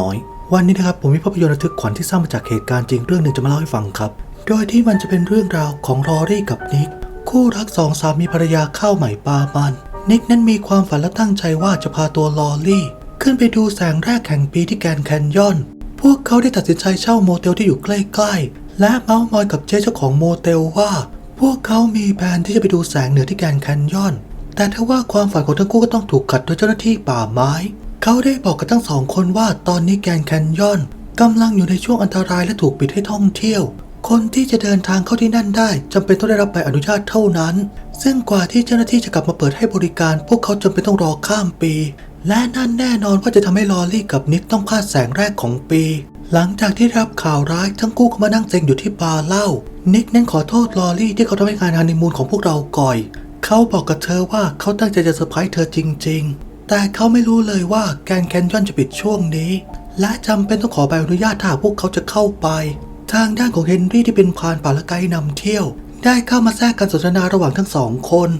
น้อย วันนี้นะครับผมมีภาพยนตร์ระทึกขวัญที่สร้างมาจากเหตุการณ์จริงเรื่องหนึ่งจะมาเล่าให้ฟังครับ โดยที่มันจะเป็นเรื่องราวของรอรี่กับนิก คู่รักสองสามีภรรยาข้าวใหม่ปลามันนิกนั้นมีความฝันและตั้งใจว่าจะพาตัวลอรี่ ขึ้นไปดูแสงแรกแห่งปีที่แกรนแคนยอน พวกเขาได้ตัดสินใจเช่าโมเตลที่อยู่ใกล้ๆ และเมาส์มอยกับเจ๊เจ้าของโมเตลว่า พวกเขามีแผนที่จะไปดูแสงเหนือที่แกรนแคนยอน แต่ทว่าความฝันของทั้งคู่ก็ต้องถูกขัดโดยเจ้าหน้าที่ป่าไม้ เขาได้บอกกับทั้งสองคนว่าตอนนี้แกนแคนยอนกำลังอยู่ในช่วงอันตรายและถูกปิดให้ท่องเที่ยว คนที่จะเดินทางเข้าที่นั่นได้จำเป็นต้องได้รับใบอนุญาตเท่านั้น ซึ่งกว่าที่เจ้าหน้าที่จะกลับมาเปิดให้บริการ พวกเขาจำเป็นต้องรอข้ามปี และนั่นแน่นอนว่าจะทำให้ลอรี่กับนิกต้องพลาดแสงแรกของปี หลังจากที่รับข่าวร้ายทั้งคู่ก็มานั่งเซ็งอยู่ที่บาร์เหล้านิกนั้นขอโทษลอรี่ที่เขาทำให้งานฮันนีมูนของพวกเราก่อย เขาบอกกับเธอว่าเขาตั้งใจจะเซอร์ไพรส์เธอจริง ๆ แต่เขาไม่รู้เลยว่าแกรนแคนยอนจะปิดช่วงนี้ และจำเป็นต้องขอใบอนุญาตถ้าพวกเขาจะเข้าไป ทางด้านของเฮนรี่ที่เป็นพรานป่าและไกนำเที่ยว ได้เข้ามาแทรกการสนทนาระหว่างทั้งสองคน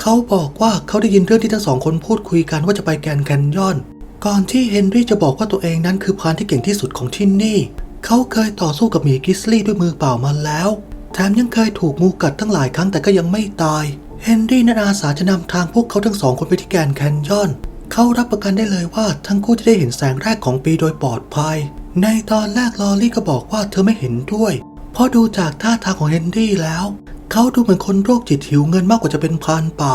เขาบอกว่าเขาได้ยินเรื่องที่ทั้งสองคนพูดคุยกันว่าจะไปแกรนแคนยอน ก่อนที่เฮนรี่จะบอกว่าตัวเองนั้นคือพรานที่เก่งที่สุดของที่นี่ เขาเคยต่อสู้กับหมีกิสลี่ด้วยมือเปล่ามาแล้วแถมยังเคยถูกงูกัดตั้งหลายครั้งแต่ก็ยังไม่ตาย เฮนรี่นั้นอาสาจะนำทางพวกเขาทั้งสองคนไปที่แกนแคนยอน เขารับประกันได้เลยว่าทั้งคู่จะได้เห็นแสงแรกของปีโดยปลอดภัย ในตอนแรกลอรี่ก็บอกว่าเธอไม่เห็นด้วย เพราะดูจากท่าทางของเฮนรี่แล้ว เขาดูเหมือนคนโรคจิตหิวเงินมากกว่าจะเป็นพรานป่า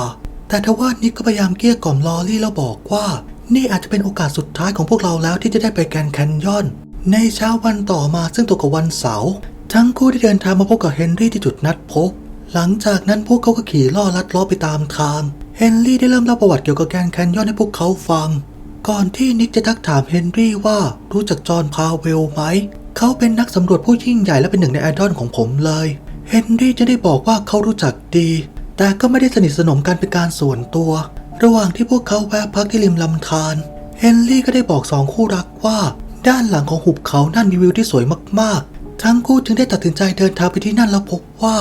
แต่ทว่านิกก็พยายามเกลี้ยกล่อมลอรี่แล้วบอกว่า นี่อาจจะเป็นโอกาสสุดท้ายของพวกเราแล้วที่จะได้ไปแกนแคนยอน ในเช้าวันต่อมาซึ่งตรงกับวันเสาร์ทั้งคู่ได้เดินทางมาพบกับเฮนรี่ที่จุดนัดพบ หลังจากนั้นพวกเขาก็ขี่ล่อลัดล้อไปตามทาง เฮนรี่ได้เริ่มเล่าประวัติเกี่ยวกับแกนแคนยอนให้พวกเขาฟัง ก่อนที่นิกจะทักถามเฮนรี่ว่ารู้จักจอห์นพาเวลไหม เขาเป็นนักสำรวจผู้ยิ่งใหญ่และเป็นหนึ่งในไอดอลของผมเลย เฮนรี่จะได้บอกว่าเขารู้จักดี แต่ก็ไม่ได้สนิทสนมกันเป็นการส่วนตัว ระหว่างที่พวกเขาแวะพักที่ริมลำธารเฮนรี่ก็ได้บอกสองคู่รักว่า ด้านหลังของหุบเขานั่นมีวิวที่สวยมากๆ ทั้งคู่จึงได้ตัดสินใจเดินทางไปที่นั่นแล้วพบว่า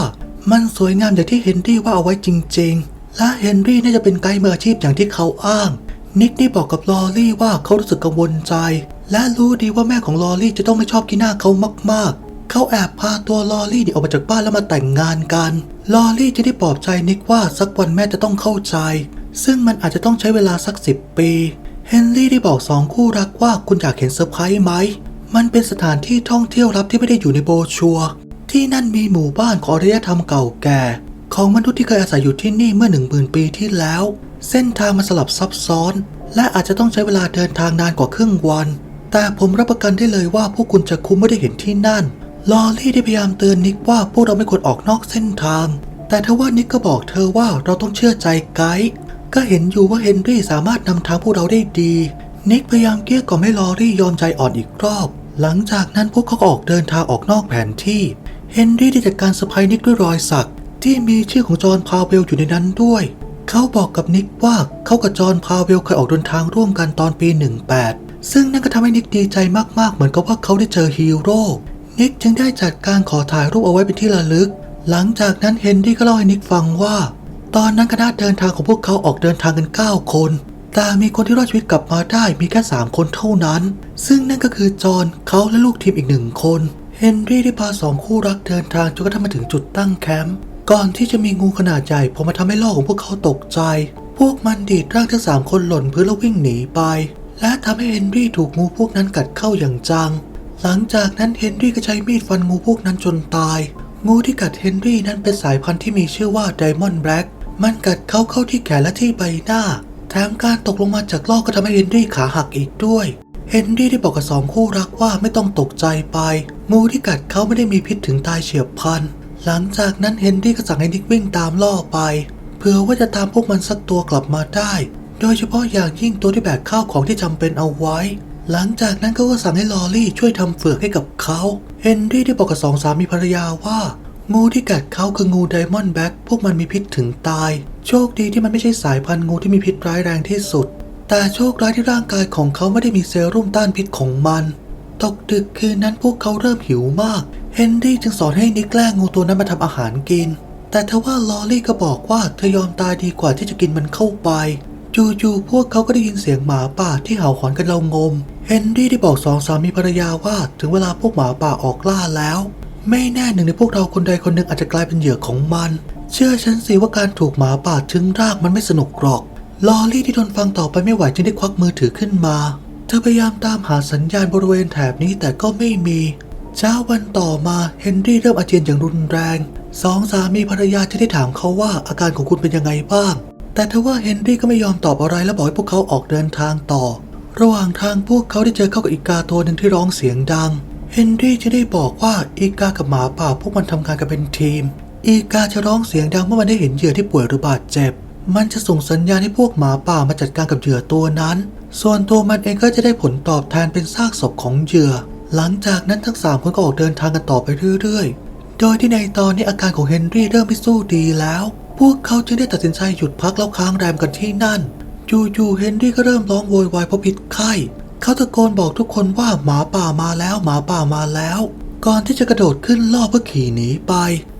มันสวยงามอย่างที่เฮนรี่ว่าเอาไว้จริง ๆ และเฮนรี่น่าจะเป็นไกด์มืออาชีพอย่างที่เขาอ้าง นิกได้บอกกับลอรี่ว่าเขารู้สึกกังวลใจ และรู้ดีว่าแม่ของลอรี่จะต้องไม่ชอบกินหน้าเขามากๆ เขาแอบพาตัวลอรี่หนีออกมาจากบ้านแล้วมาแต่งงานกัน ลอรี่จะได้ปลอบใจนิกว่าสักวันแม่จะต้องเข้าใจ ซึ่งมันอาจจะต้องใช้เวลาสักสิบปี เฮนรี่ได้บอกสองคู่รักว่าคุณอยากเห็นเซอร์ไพรส์ไหม มันเป็นสถานที่ท่องเที่ยวลับที่ไม่ได้อยู่ในโบชัว ที่นั่นมีหมู่บ้านของอารยธรรมเก่าแก่ ของมนุษย์ที่เคยอาศัยอยู่ที่นี่เมื่อหนึ่งหมื่นปีที่แล้ว เส้นทางมันสลับซับซ้อน และอาจจะต้องใช้เวลาเดินทางนานกว่าครึ่งวัน แต่ผมรับประกันได้เลยว่าพวกคุณจะคุ้มไม่ได้เห็นที่นั่น ลอรี่ได้พยายามเตือนนิกว่าพวกเราไม่ควรออกนอกเส้นทาง แต่ทว่านิกก็บอกเธอว่าเราต้องเชื่อใจไกด์ก็เห็นอยู่ว่าเฮนรี่สามารถนำทางพวกเราได้ดี นิกพยายามเกลี้ยกล่อมให้ลอรี่ยอมใจอ่อนอีกรอบ หลังจากนั้นพวกเขาก็ออกเดินทางออกนอกแผนที่ เฮนรี่ได้จัดการเซอร์ไพรส์นิกด้วยรอยสัก ที่มีชื่อของจอห์นพาวเวลอยู่ในนั้นด้วย เขาบอกกับนิกว่าเขากับจอห์นพาวเวลเคยออกเดินทางร่วมกันตอนปี 18 ซึ่งนั่นก็ทำให้นิกดีใจมากๆ เหมือนกับว่าเขาได้เจอฮีโร่ นิกจึงได้จัดการขอถ่ายรูปเอาไว้เป็นที่ระลึก หลังจากนั้นเฮนรี่ก็เล่าให้นิกฟังว่า ตอนนั้นคณะเดินทางของพวกเขาออกเดินทางกัน 9 คนแต่มีคนที่รอดชีวิตกลับมาได้มีแค่ 3 คนเท่านั้น ซึ่งนั่นก็คือจอห์นเขาและลูกทีมอีกหนึ่งคน เฮนรี่ได้พาสองคู่รักเดินทางจนกระทั่งมาถึงจุดตั้งแคมป์ ก่อนที่จะมีงูขนาดใหญ่พอมาทำให้ล่อของพวกเขาตกใจ พวกมันดีดร่างทั้งสามคนหล่นพื้นแล้ววิ่งหนีไป และทำให้เฮนรี่ถูกงูพวกนั้นกัดเข้าอย่างจัง หลังจากนั้นเฮนรี่ก็ใช้มีดฟันงูพวกนั้นจนตาย งูที่กัดเฮนรี่นั้นเป็นสายพันธุ์ที่มีชื่อว่าไดมอนด์แบล็กมันกัดเขาเข้าที่แขนและที่ใบหน้า แถมการตกลงมาจากลอกก็ทำให้เฮนรี่ขาหักอีกด้วยเฮนรี่ได้บอกกับสองคู่รักว่าไม่ต้องตกใจไป งูที่กัดเขาไม่ได้มีพิษถึงตายเฉียบพลัน หลังจากนั้นเฮนรี่ก็สั่งให้นิกวิ่งตามล่อไปเผื่อว่าจะตามพวกมันสักตัวกลับมาได้ โดยเฉพาะอย่างยิ่งตัวที่แบกข้าวของที่จำเป็นเอาไว้ หลังจากนั้นเขาก็สั่งให้ลอรี่ช่วยทำเฟือกให้กับเขาเฮนรี่ได้บอกกับสองสามีภรรยาว่า งูที่กัดเขาคืองูไดมอนด์แบ็กพวกมันมีพิษถึงตาย โชคดีที่มันไม่ใช่สายพันธุ์งูที่มีพิษร้ายแรงที่สุด แต่โชคร้ายที่ร่างกายของเขาไม่ได้มีเซรุ่มต้านพิษของมัน ตกดึกคืนนั้นพวกเขาเริ่มหิวมาก เฮนรี่จึงสอนให้นิกแกล้งงูตัวนั้นมาทำอาหารกิน แต่ทว่าลอรี่ก็บอกว่าเธอยอมตายดีกว่าที่จะกินมันเข้าไป จู่ๆพวกเขาก็ได้ยินเสียงหมาป่าที่เห่าหอนกันเรางม เฮนรี่ได้บอกสองสามีภรรยาว่าถึงเวลาพวกหมาป่าออกล่าแล้ว ไม่แน่หนึ่งในพวกเราคนใดคนหนึ่งอาจจะกลายเป็นเหยื่อของมัน เชื่อฉันสิว่าการถูกหมาป่าถึงรากมันไม่สนุกหรอก ลอรี่ที่ทนฟังต่อไปไม่ไหวจึงได้ควักมือถือขึ้นมา เธอพยายามตามหาสัญญาณบริเวณแถบนี้แต่ก็ไม่มี เช้าวันต่อมาเฮนรี่เริ่มอาเจียนอย่างรุนแรงสองสามีภรรยาจะได้ถามเขาว่าอาการของคุณเป็นยังไงบ้าง แต่ทว่าเฮนรี่ก็ไม่ยอมตอบอะไรและบอกให้พวกเขาออกเดินทางต่อ ระหว่างทางพวกเขาได้เจอเข้ากับอีกาตัวหนึ่งที่ร้องเสียงดัง เฮนรี่จะได้บอกว่าอีกากับหมาป่าพวกมันทำงานกันเป็นทีม อีกาจะร้องเสียงดังเมื่อมันได้เห็นเหยื่อที่ป่วยหรือบาดเจ็บ มันจะส่งสัญญาณให้พวกหมาป่ามาจัดการกับเหยื่อตัวนั้น ส่วนตัวมันเองก็จะได้ผลตอบแทนเป็นซากศพของเหยื่อ หลังจากนั้นทั้งสามคนก็ออกเดินทางกันต่อไปเรื่อยๆ โดยที่ในตอนนี้อาการของเฮนรี่เริ่มไม่สู้ดีแล้ว พวกเขาจึงได้ตัดสินใจหยุดพักแล้วค้างแรมกันที่นั่น จู่ๆเฮนรี่ก็เริ่มร้องโวยวายเพราะพิษไข้ เขาตะโกนบอกทุกคนว่าหมาป่ามาแล้วหมาป่ามาแล้ว ก่อนที่จะกระโดดขึ้นล่อเพื่อขี่หนีไป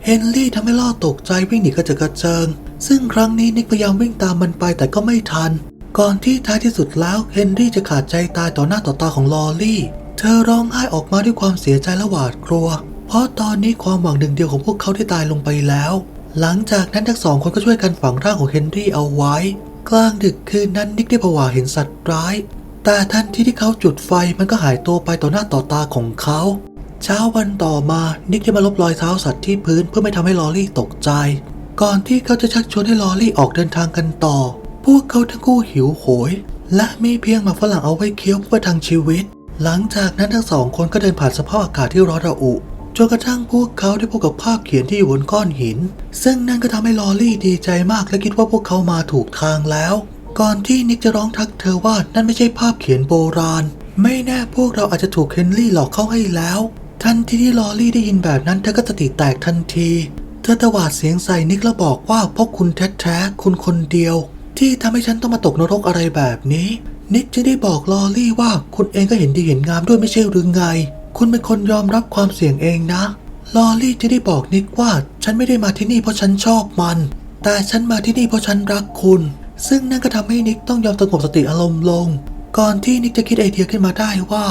เฮนรี่ทำให้ล่อตกใจวิ่งหนีกระเจิดกระเจิง ซึ่งครั้งนี้นิกพยายามวิ่งตามมันไปแต่ก็ไม่ทัน ก่อนที่ท้ายที่สุดแล้วเฮนรี่จะขาดใจตายต่อหน้าต่อตาของลอรี่ เธอร้องไห้ออกมาด้วยความเสียใจและหวาดกลัว เพราะตอนนี้ความหวังหนึ่งเดียวของพวกเขาได้ตายลงไปแล้ว หลังจากนั้นทั้งสองคนก็ช่วยกันฝังร่างของเฮนรี่เอาไว้ กลางดึกคืนนั้นนิกได้ผวาเห็นสัตว์ร้าย แต่ทันทีที่เขาจุดไฟมันก็หายตัวไปต่อหน้าต่อตาของเขา เช้าวันต่อมานิกได้มาลบรอยเท้าสัตว์ที่พื้นเพื่อไม่ทำให้ลอรี่ตกใจ ก่อนที่เขาจะชักชวนให้ลอรี่ออกเดินทางกันต่อ พวกเขาทั้งคู่หิวโหย และมีเพียงหมาฝรั่งเอาไว้เคี้ยวเพื่อทางชีวิต หลังจากนั้นทั้งสองคนก็เดินผ่านสภาพอากาศที่ร้อนระอุจนกระทั่งพวกเขาได้พบกับภาพเขียนที่อยู่บนก้อนหิน ซึ่งนั่นก็ทำให้ลอรี่ดีใจมากและคิดว่าพวกเขามาถูกทางแล้ว ก่อนที่นิกจะร้องทักเธอว่านั่นไม่ใช่ภาพเขียนโบราณ ไม่แน่พวกเราอาจจะถูกเฮนรี่หลอกเข้าให้แล้ว ทันทีที่ลอรี่ได้ยินแบบนั้นเธอก็สติแตกทันที เธอตวาดเสียงใส่นิกแล้วบอกว่าเพราะคุณแท้ๆคุณคนเดียว ที่ทำให้ฉันต้องมาตกนรกอะไรแบบนี้ นิกจะได้บอกลอรี่ว่าคุณเองก็เห็นดีเห็นงามด้วยไม่ใช่หรือไง คุณเป็นคนยอมรับความเสี่ยงเองนะ ลอรี่จะได้บอกนิกว่าฉันไม่ได้มาที่นี่เพราะฉันชอบมัน แต่ฉันมาที่นี่เพราะฉันรักคุณ ซึ่งนั่นก็ทำให้นิกต้องยอมสงบสติอารมณ์ลง ก่อนที่นิกจะคิดไอเดียขึ้นมาได้ว่า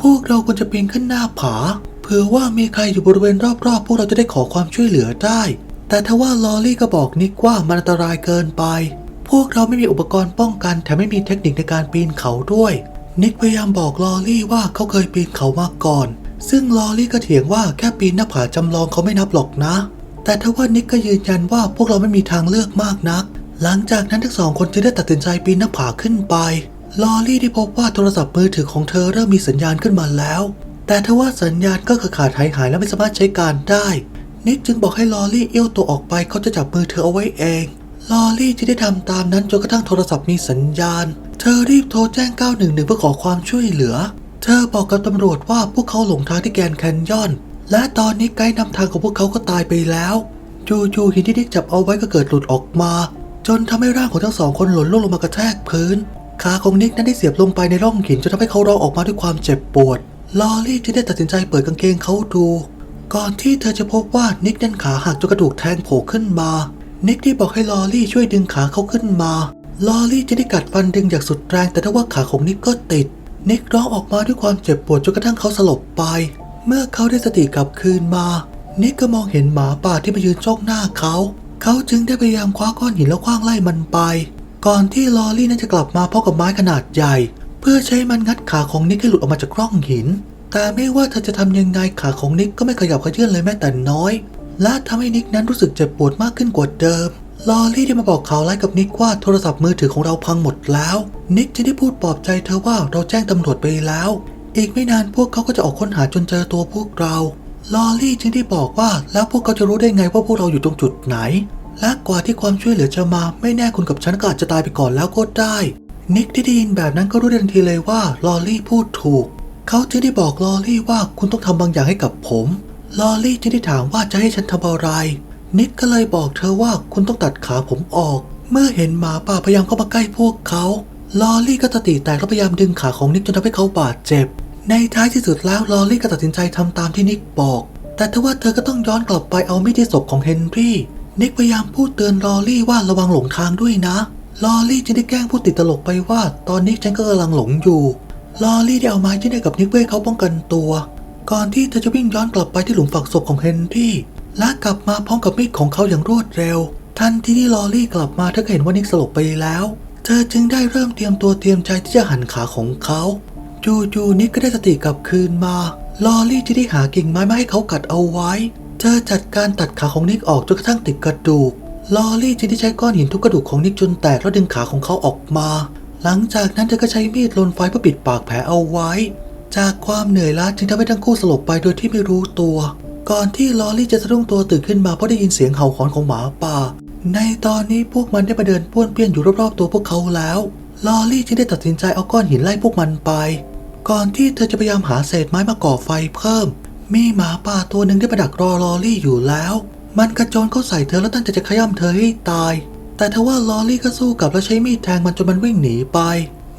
พวกเราควรจะปีนขึ้นหน้าผาเผื่อว่ามีใครอยู่บริเวณรอบๆ พวกเราจะได้ขอความช่วยเหลือได้ แต่ทว่าลอรี่ก็บอกนิกว่ามันอันตรายเกินไป พวกเราไม่มีอุปกรณ์ป้องกันแถมไม่มีเทคนิคในการปีนเขาด้วย นิกพยายามบอกลอรี่ว่าเขาเคยปีนเขามาก่อน ซึ่งลอรี่ก็เถียงว่าแค่ปีนหน้าผาจำลองเขาไม่นับหรอกนะ แต่ทว่านิกก็ยืนยันว่าพวกเราไม่มีทางเลือกมากนัก หลังจากนั้นทั้งสองคนจึงได้ตัดสินใจปีนหน้าผาขึ้นไปลอรี่ได้พบว่าโทรศัพท์มือถือของเธอเริ่มมีสัญญาณขึ้นมาแล้ว แต่ทว่าสัญญาณก็ขาดขาดหายหายและไม่สามารถใช้การได้ นิกจึงบอกให้ลอรี่เอี้ยวตัวออกไปเขาจะจับมือเธอเอาไว้เอง ลอรี่จะได้ทำตามนั้นจนกระทั่งโทรศัพท์มีสัญญาณ เธอรีบโทรแจ้ง 911 เพื่อขอความช่วยเหลือ เธอบอกกับตำรวจว่าพวกเขาหลงทางที่แกรนด์แคนยอน และตอนนี้ไกด์นำทางของพวกเขาก็ตายไปแล้วจู่ๆหินที่นิกจับเอาไว้ก็เกิดหลุดออกมา จนทำให้ร่างของทั้งสองคนหล่นล่วงลงมากระแทกพื้น ขาของนิกนั้นได้เสียบลงไปในร่องหินจนทำให้เขาร้องออกมาด้วยความเจ็บปวด ลอรี่จึงได้ตัดสินใจเปิดกางเกงเขาดู ก่อนที่เธอจะพบว่านิกนั้นขาหักจนกระดูกแทงโผล่ขึ้นมา นิกได้บอกให้ลอรี่ช่วยดึงขาเขาขึ้นมา ลอรี่จะได้กัดฟันดึงอย่างสุดแรง แต่ถ้าว่าขาของนิกก็ติด นิกร้องออกมาด้วยความเจ็บปวดจนกระทั่งเขาสลบไป เมื่อเขาได้สติกลับคืนมา นิกก็มองเห็นหมาป่าที่มายืนจ้องหน้าเขา เขาจึงได้พยายามคว้าก้อนหินแล้วคว้างไล่มันไป ก่อนที่ลอรี่นั้นจะกลับมาพร้อมกับไม้ขนาดใหญ่ เพื่อใช้มันงัดขาของนิกให้หลุดออกมาจากร่องหิน แต่ไม่ว่าเธอจะทำยังไงขาของนิกก็ไม่ขยับขยื่นเลยแม้แต่น้อย และทำให้นิกนั้นรู้สึกเจ็บปวดมากขึ้นกว่าเดิม ลอรี่ได้มาบอกข่าวร้ายกับนิกว่าโทรศัพท์มือถือของเราพังหมดแล้ว นิกจะได้พูดปลอบใจเธอว่าเราแจ้งตำรวจไปแล้ว อีกไม่นานพวกเขาก็จะออกค้นหาจนเจอตัวพวกเรา ลอรี่จึงได้บอกว่าแล้วพวกเขาจะรู้ได้ไงว่าพวกเราอยู่ตรงจุดไหน และกว่าที่ความช่วยเหลือจะมาไม่แน่คุณกับฉันก็อาจจะตายไปก่อนแล้วก็ได้ นิกที่ได้ยินแบบนั้นก็รู้ทันทีเลยว่าลอรี่พูดถูก เขาจึงได้บอกลอรี่ว่าคุณต้องทำบางอย่างให้กับผม ลอรี่จึงได้ถามว่าจะให้ฉันทำอะไร นิกก็เลยบอกเธอว่าคุณต้องตัดขาผมออก เมื่อเห็นหมาป่าพยายามเข้ามาใกล้พวกเขา ลอรี่ก็สติแตกและพยายามดึงขาของนิกจนทำให้เขาบาดเจ็บ ในท้ายที่สุดแล้วลอรี่ก็ตัดสินใจทำตามที่นิกบอก แต่ทว่าเธอก็ต้องย้อนกลับไปเอามีดที่ศพของเฮนรี่นิกพยายามพูดเตือนลอรี่ว่าระวังหลงทางด้วยนะ ลอรี่จึงได้แกล้งพูดติดตลกไปว่า ตอนนี้ฉันก็กำลังหลงอยู่ ลอรี่ได้เอาไม้ที่ได้กับนิกเพื่อเขาป้องกันตัว ก่อนที่เธอจะวิ่งย้อนกลับไปที่หลุมฝังศพของเฮนรี่และกลับมาพร้อมกับมีดของเขาอย่างรวดเร็ว ทันทีที่ลอรี่กลับมาเธอก็เห็นว่านิกสลบไปแล้ว เธอจึงได้เริ่มเตรียมตัวเตรียมใจที่จะหันขาของเขาจู่ๆนิกก็ได้สติกลับคืนมา ลอรี่จะได้หากิ่งไม้มาให้เขากัดเอาไว้ เธอจัดการตัดขาของนิกออกจนกระทั่งติดกระดูก ลอรี่จึงได้ใช้ก้อนหินทุบกระดูกของนิกจนแตกแล้วดึงขาของเขาออกมา หลังจากนั้นเธอก็ใช้มีดลนไฟเพื่อปิดปากแผลเอาไว้ จากความเหนื่อยล้าจึงทำให้ทั้งคู่สลบไปโดยที่ไม่รู้ตัว ก่อนที่ลอรี่จะสะดุ้งตัวตื่นขึ้นมาเพราะได้ยินเสียงเห่าหอนของหมาป่า ในตอนนี้พวกมันได้มาเดินป้วนเปี้ยนอยู่รอบๆตัวพวกเขาแล้ว ลอรี่จึงได้ตัดสินใจเอาก้อนหินไล่พวกมันไป ก่อนที่เธอจะพยายามหาเศษไม้มาก่อไฟเพิ่ม มีหมาป่าตัวหนึ่งได้มาดักรอลอรี่อยู่แล้ว มันกระโจนเข้าใส่เธอแล้วตั้งใจจะขย้ำเธอให้ตาย แต่ทว่าลอรี่ก็สู้กลับแล้วใช้มีดแทงมันจนมันวิ่งหนีไป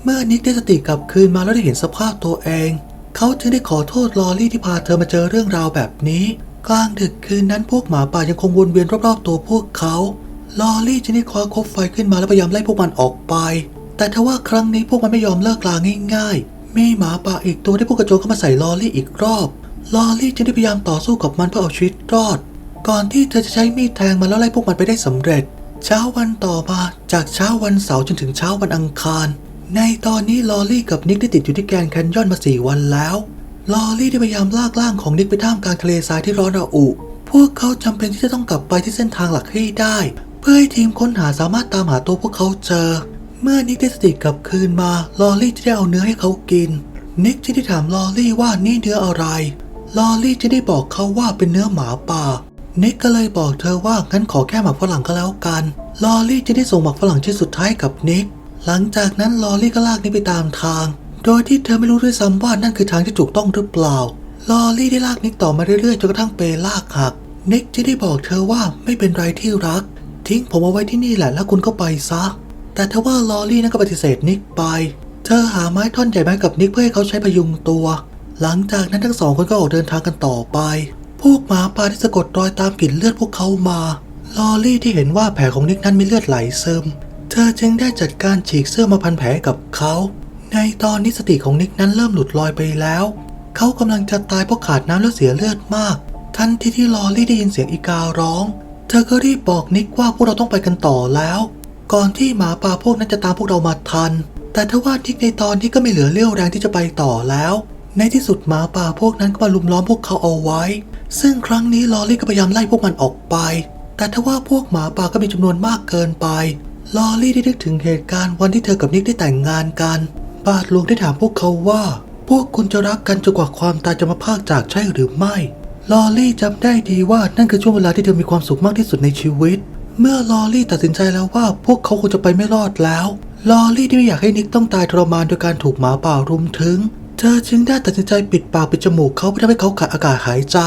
เมื่อนิกได้สติกลับคืนมาแล้วได้เห็นสภาพตัวเอง เขาจึงได้ขอโทษลอรี่ที่พาเธอมาเจอเรื่องราวแบบนี้ กลางดึกคืนนั้นพวกหมาป่ายังคงวนเวียนรอบๆตัวพวกเขาลอรี่จึงได้คว้าคบไฟขึ้นมาแล้วพยายามไล่พวกมันออกไป แต่ทว่าครั้งนี้พวกมันไม่ยอมเลิกลาง่ายๆ มีหมาป่าอีกตัวได้พวกกระโจนเข้ามาใส่ลอรี่อีกรอบลอรี่จึงได้พยายามต่อสู้กับมันเพื่อเอาชีวิตรอด ก่อนที่เธอจะใช้มีดแทงมันแล้วไล่พวกมันไปได้สำเร็จ เช้าวันต่อมาจากเช้าวันเสาร์จนถึงเช้าวันอังคาร ในตอนนี้ลอรี่กับนิกได้ติดอยู่ที่แกนแคนยอนมาสี่วันแล้ว ลอรี่ได้พยายามลากร่างของนิกไปท่ามกลางทะเลทรายที่ร้อนระอุ พวกเขาจำเป็นที่จะต้องกลับไปที่เส้นทางหลักให้ได้ เพื่อให้ทีมค้นหาสามารถตามหาตัวพวกเขาเจอ เมื่อนิกได้สติกลับคืนมา ลอรี่จะได้เอาเนื้อให้เขากิน นิกจะได้ถามลอรี่ว่านี่เนื้ออะไร ลอรี่จะได้บอกเขาว่าเป็นเนื้อหมาป่า นิกก็เลยบอกเธอว่างั้นขอแค่หมักฝรั่งก็แล้วกัน ลอรี่จะได้ส่งหมักฝรั่งชิ้นสุดท้ายกับนิก หลังจากนั้นลอรี่ก็ลากนิกไปตามทาง โดยที่เธอไม่รู้ด้วยซ้ำว่านั่นคือทางที่ถูกต้องหรือเปล่า ลอรี่ได้ลากนิกต่อมาเรื่อยๆจนกระทั่งเปลากหัก นิกจะได้บอกเธอว่าไม่เป็นไรที่รัก ทิ้งผมเอาไว้ที่นี่แหละแล้วคุณก็ไปซะ แต่ทว่าลอรี่นั้นก็ปฏิเสธนิกไป เธอหาไม้ท่อนใหญ่มาให้กับนิกเพื่อให้เขาใช้พยุงตัว หลังจากนั้นทั้งสองคนก็ออกเดินทางกันต่อไป พวกหมาป่าที่สะกดรอยตามกลิ่นเลือดพวกเขามา ลอรี่ที่เห็นว่าแผลของนิกนั้นมีเลือดไหลซึม เธอจึงได้จัดการฉีกเสื้อมาพันแผลกับเขา ในตอนนี้สติของนิกนั้นเริ่มหลุดลอยไปแล้ว เขากำลังจะตายเพราะขาดน้ำและเสียเลือดมาก ทันทีที่ลอรี่ได้ยินเสียงอีการ้อง เธอก็รีบบอกนิกว่าพวกเราต้องไปกันต่อแล้ว ก่อนที่หมาป่าพวกนั้นจะตามพวกเรามาทัน แต่ทว่านิกในตอนนี้ก็ไม่เหลือเรี่ยวแรงที่จะไปต่อแล้ว ในที่สุดหมาป่าพวกนั้นก็มาลุมล้อมพวกเขาเอาไว้ ซึ่งครั้งนี้ลอรี่ก็พยายามไล่พวกมันออกไป แต่ทว่าพวกหมาป่าก็มีจำนวนมากเกินไป ลอรี่ได้นึกถึงเหตุการณ์วันที่เธอกับนิกได้แต่งงานกันบาทหลวงได้ถามพวกเขาว่า พวกคุณจะรักกันจนกว่าความตายจะมาพากจากใช่หรือไม่ ลอรี่จำได้ดีว่านั่นคือช่วงเวลาที่เธอมีความสุขมากที่สุดในชีวิต เมื่อลอรี่ตัดสินใจแล้วว่าพวกเขาคงจะไปไม่รอดแล้ว ลอรี่ที่ไม่อยากให้นิกต้องตายทรมานโดยการถูกหมาป่ารุมถึง เธอจึงได้ตัดสินใจปิดปากปิดจมูกเขาเพื่อทำให้เขาขาดอากาศหายใจ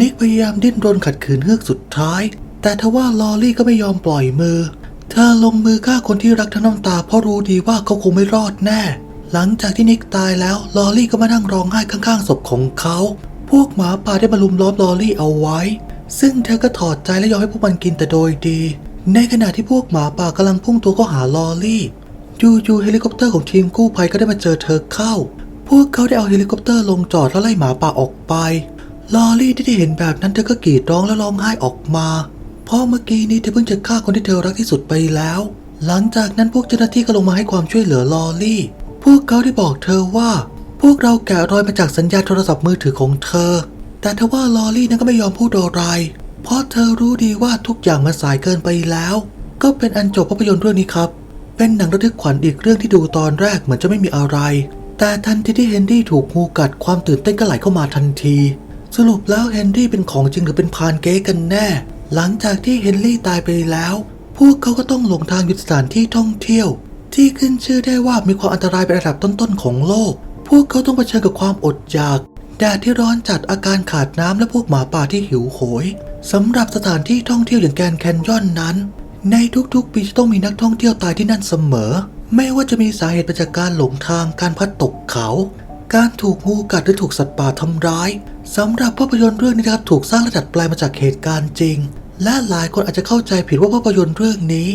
นิกพยายามดิ้นรนขัดขืนเฮือกสุดท้าย แต่ทว่าลอรี่ก็ไม่ยอมปล่อยมือ เธอลงมือฆ่าคนที่รักทั้งน้ำตาเพราะรู้ดีว่าเขาคงไม่รอดแน่ หลังจากที่นิกตายแล้วลอรี่ก็มานั่งร้องไห้ข้างๆศพของเขา พวกหมาป่าได้มาลุมล้อมลอรี่เอาไว้ ซึ่งเธอก็ถอดใจและยอมให้พวกมันกินแต่โดยดี ในขณะที่พวกหมาป่ากำลังพุ่งตัวเข้าหาลอรี่จู่ๆเฮลิคอปเตอร์ของทีมกู้ภัยก็ได้มาเจอเธอเข้า พวกเขาได้เอาเฮลิคอปเตอร์ลงจอดแล้วไล่หมาป่าออกไปลอรี่ที่ได้เห็นแบบนั้นเธอก็กรีดร้องและร้องไห้ออกมา เพราะเมื่อกี้นี้เธอเพิ่งจะฆ่าคนที่เธอรักที่สุดไปแล้ว หลังจากนั้นพวกเจ้าหน้าที่ก็ลงมาให้ความช่วยเหลือลอรี่ พวกเขาได้บอกเธอว่า พวกเราแกะรอยมาจากสัญญาณโทรศัพท์มือถือของเธอ แต่ทว่าลอรี่นั้นก็ไม่ยอมพูดอะไร เพราะเธอรู้ดีว่าทุกอย่างมันสายเกินไปแล้ว ก็เป็นอันจบภาพยนตร์เรื่องนี้ครับ เป็นหนังระทึกขวัญอีกเรื่องที่ดูตอนแรกเหมือนจะไม่มีอะไร แต่ทันทีที่เฮนรี่ถูกงูกัดความตื่นเต้นก็ไหลเข้ามาทันที สรุปแล้วเฮนรี่เป็นของจริงหรือเป็นพานเก๊กันแน่ หลังจากที่เฮนรี่ตายไปแล้ว พวกเขาก็ต้องหลงทางอยู่สถานที่ท่องเที่ยว ที่ขึ้นชื่อได้ว่ามีความอันตรายเป็นอันดับต้นๆของโลก พวกเขาต้องเผชิญกับความอดอยากแดดที่ร้อนจัดอาการขาดน้ำและพวกหมาป่าที่หิวโหยสำหรับสถานที่ท่องเที่ยวอย่างแกรนแคนยอนนั้น ในทุกๆ ปีจะต้องมีนักท่องเที่ยวตายที่นั่นเสมอ ไม่ว่าจะมีสาเหตุมาจากการหลงทางการพัดตกเขา การถูกงูกัดหรือถูกสัตว์ป่าทำร้ายสำหรับภาพยนตร์เรื่องนี้นะครับถูกสร้างและดัดแปลงมาจากเหตุการณ์จริง และหลายคนอาจจะเข้าใจผิดว่าภาพยนตร์เรื่องนี้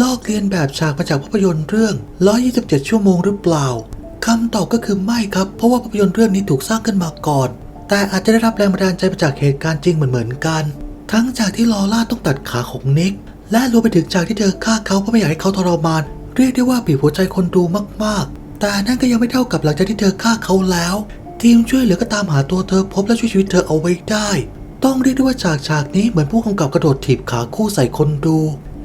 ลอกเลียนแบบฉากมาจากภาพยนตร์เรื่อง 127 ชั่วโมงหรือเปล่าคำตอบก็คือไม่ครับ เพราะว่าภาพยนตร์เรื่องนี้ถูกสร้างขึ้นมาก่อน แต่อาจจะได้รับแรงบันดาลใจมาจากเหตุการณ์จริงเหมือนๆกัน ทั้งจากที่ลอล่าต้องตัดขาของนิก และรวมไปถึงจากที่เธอฆ่าเขาเพราะไม่อยากให้เขาทรมาน เรียกได้ว่าบีบหัวใจคนดูมากๆ แต่นั่นก็ยังไม่เท่ากับหลังจากที่เธอฆ่าเขาแล้ว ทีมช่วยเหลือก็ตามหาตัวเธอพบและช่วยชีวิตเธอเอาไว้ได้ ต้องเรียกได้ว่าฉากฉากนี้เหมือนผู้กำกับกระโดดถีบขาคู่ใส่คนดู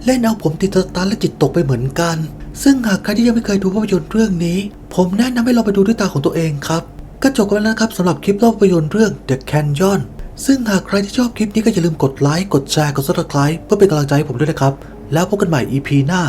เล่นเอาผมติดสตาร์ทและจิตตกไปเหมือนกัน ซึ่งหากใครที่ยังไม่เคยดูภาพยนตร์เรื่องนี้ ผมแนะนำให้ลองไปดูด้วยตาของตัวเองครับก็จบกันแล้วนะครับสำหรับคลิปเล่าภาพยนตร์เรื่อง The Canyon ซึ่งหากใครที่ชอบคลิปนี้ก็อย่าลืมกดไลค์กดแชร์กด subscribe เพื่อเป็นกำลังใจให้ผมด้วยนะครับ แล้วพบกันใหม่ EP หน้า